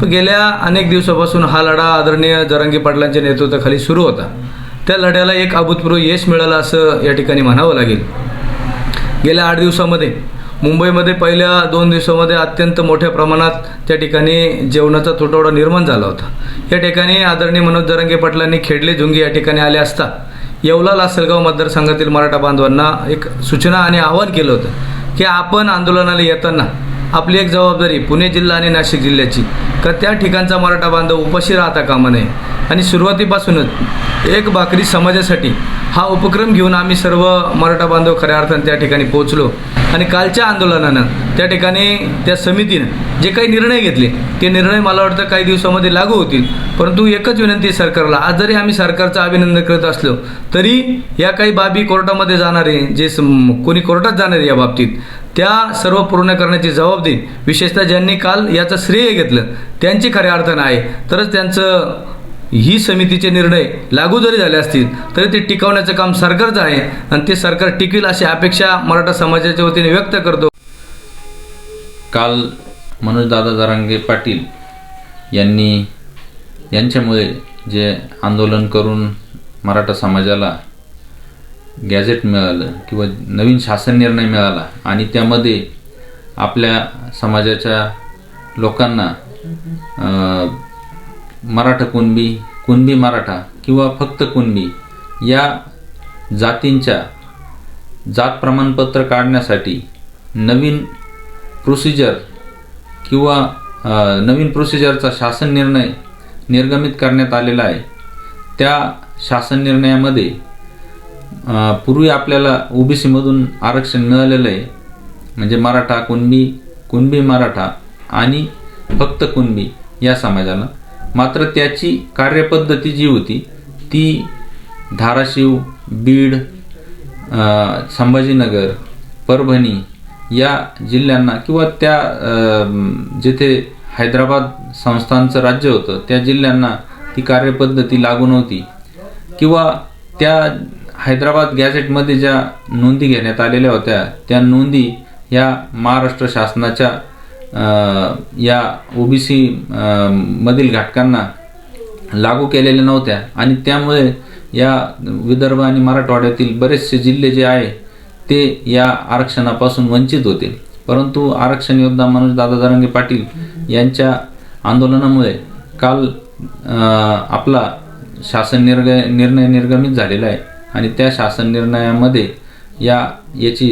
तर गेल्या अनेक दिवसापासून हा लढा आदरणीय जरांगी पाटलांच्या नेतृत्वाखाली सुरू होता. त्या लढ्याला एक अभूतपूर्व यश मिळालं असं या ठिकाणी म्हणावं लागेल. गेल्या आठ दिवसामध्ये मुंबईमध्ये पहिल्या दोन दिवसामध्ये अत्यंत मोठ्या प्रमाणात त्या ठिकाणी जेवणाचा तुटवडा निर्माण झाला होता. या ठिकाणी आदरणीय मनोज जरांगे पाटलांनी खेडले झुंगी या ठिकाणी आले असता येवला लासलगाव मतदारसंघातील मराठा बांधवांना एक सूचना आणि आवाहन केलं होतं की आपण आंदोलनाला येताना आपली एक जबाबदारी पुणे जिल्हा आणि नाशिक जिल्ह्याची. का त्या ठिकाणचा मराठा बांधव उपाशी राहता कामा नये. आणि सुरुवातीपासूनच एक भाकरी समाजासाठी हा उपक्रम घेऊन आम्ही सर्व मराठा बांधव खऱ्या अर्थानं त्या ठिकाणी पोहोचलो. आणि कालच्या आंदोलनानं त्या ठिकाणी त्या समितीनं जे काही निर्णय घेतले ते निर्णय मला वाटतं काही दिवसामध्ये लागू होतील. परंतु एकच विनंती आहे सरकारला आज जरी आम्ही सरकारचं अभिनंदन करत असलो तरी या काही बाबी कोर्टामध्ये जाणारे जे कोणी कोर्टात जाणारे या बाबतीत त्या सर्व पूर्ण करण्याची जबाबदारी विशेषतः ज्यांनी काल याचं श्रेय घेतलं त्यांची खऱ्या अर्थानं आहे. तरच त्यांचं ही समितीचे निर्णय लागू जरी झाले असतील तरी ते टिकवण्याचं काम सरकारचं आहे. आणि ते सरकार टिकेल अशी अपेक्षा मराठा समाजाच्या वतीने व्यक्त करतो. काल मनोजदादा जरांगे पाटील यांनी यांच्यामुळे जे आंदोलन करून मराठा समाजाला गॅझेट मिळालं किंवा नवीन शासन निर्णय मिळाला आणि त्यामध्ये आपल्या समाजाच्या लोकांना मराठा कुणबी कुणबी मराठा किंवा फक्त कुणबी या जातींच्या जात प्रमाणपत्र काढण्यासाठी नवीन प्रोसिजर किंवा नवीन प्रोसिजरचा शासन निर्णय निर्गमित करण्यात आलेला आहे. त्या शासन निर्णयामध्ये पूर्वी आपल्याला ओबीसीमधून आरक्षण मिळालेलं आहे. म्हणजे मराठा कुणबी कुणबी मराठा आणि फक्त कुणबी या समाजाला मात्र त्याची कार्यपद्धती जी होती ती धाराशिव बीड संभाजीनगर परभणी या जिल्ह्यांना किंवा त्या जिथे हैदराबाद संस्थांचं राज्य होतं त्या जिल्ह्यांना ती कार्यपद्धती लागू नव्हती. किंवा त्या हैदराबाद गॅझेटमध्ये ज्या नोंदी घेण्यात आलेल्या होत्या त्या नोंदी या महाराष्ट्र शासनाच्या अ, या ओबीसी मधील घटकांना लागू केलेल्या नव्हत्या. आणि त्यामुळे या विदर्भ आणि मराठवाड्यातील बरेचसे जिल्हे जे आहे ते या आरक्षणापासून वंचित होते. परंतु आरक्षण योद्धा मनोज दादा जरांगे पाटील यांच्या आंदोलनामुळे काल आपला शासन निर्ग निर्णय निर्गमित झालेला आहे. आणि त्या शासन निर्णयामध्ये या याची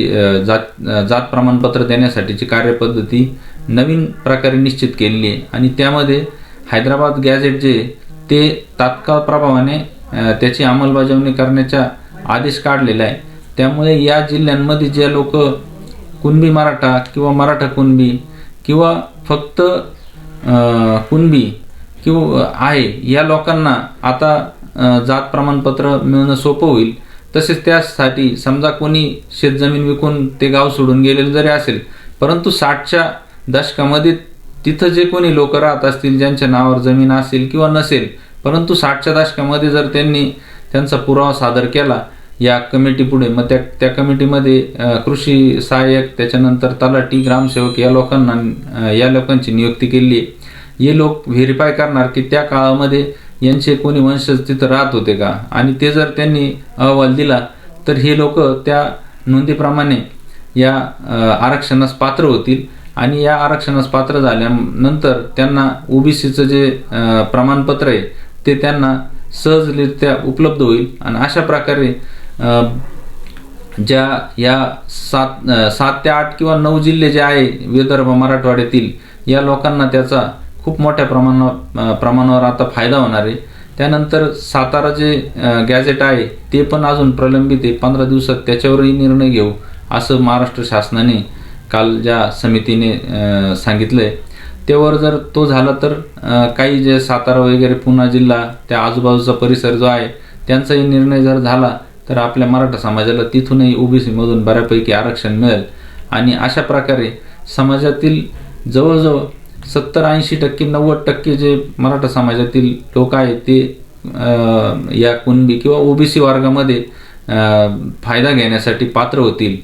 जात जात प्रमाणपत्र देण्यासाठीची कार्यपद्धती नवीन प्रकारे निश्चित केलेली आहे. आणि त्यामध्ये हैदराबाद गॅझेट जे ते तात्काळ प्रभावाने त्याची अंमलबजावणी करण्याचा आदेश काढलेला आहे. त्यामुळे या जिल्ह्यांमध्ये जे लोक कुणबी मराठा किंवा मराठा कुणबी किंवा फक्त कुणबी किंवा आहे या लोकांना आता जात प्रमाणपत्र मिळणं सोपं होईल. तसेच त्यासाठी समजा कोणी शेतजमीन विकून ते गाव सोडून गेलेलं जरी असेल परंतु साठच्या दशकामध्ये तिथं जे कोणी लोक राहत असतील ज्यांच्या नावावर जमीन असेल किंवा नसेल परंतु साठच्या दशकामध्ये जर त्यांनी त्यांचा पुरावा सादर केला या कमिटीपुढे मग त्या त्या कमिटीमध्ये कृषी सहाय्यक त्याच्यानंतर तलाठी ग्रामसेवक या लोकांना या लोकांची नियुक्ती केली. आहे हे लोक व्हेरीफाय करणार की त्या काळामध्ये यांचे कोणी वंशज तिथं राहत होते का? आणि ते जर त्यांनी अहवाल दिला तर हे लोक त्या नोंदीप्रमाणे या आरक्षणास पात्र होतील. आणि या आरक्षणास पात्र झाल्यानंतर त्यांना ओबीसीचं जे प्रमाणपत्र आहे ते त्यांना सहजरित्या उपलब्ध होईल. आणि अशा प्रकारे ज्या या सात सात ते आठ किंवा नऊ जिल्हे जे आहे विदर्भ मराठवाड्यातील या लोकांना त्याचा खूप मोठ्या प्रमाणावर प्रमाणावर आता फायदा होणार आहे. त्यानंतर सातारा जे गॅजेट गॅझेट आहे ते पण अजून प्रलंबित आहे. पंधरा दिवसात त्याच्यावरही निर्णय घेऊ असं महाराष्ट्र शासनाने काल ज्या समितीने सांगितलं आहे त्यावर जर तो झाला तर काही जे सातारा वगैरे पुणा जिल्हा त्या आजूबाजूचा परिसर जो आहे त्यांचाही निर्णय जर झाला तर आपल्या मराठा समाजाला तिथूनही ओबीसीमधून बऱ्यापैकी आरक्षण मिळेल. आणि अशा प्रकारे समाजातील जवळजवळ सत्तर ऐंशी टक्के नव्वद टक्के जे मराठा समाजातील लोक आहेत ते या कुणबी किंवा ओबीसी वर्गामध्ये फायदा घेण्यासाठी पात्र होतील.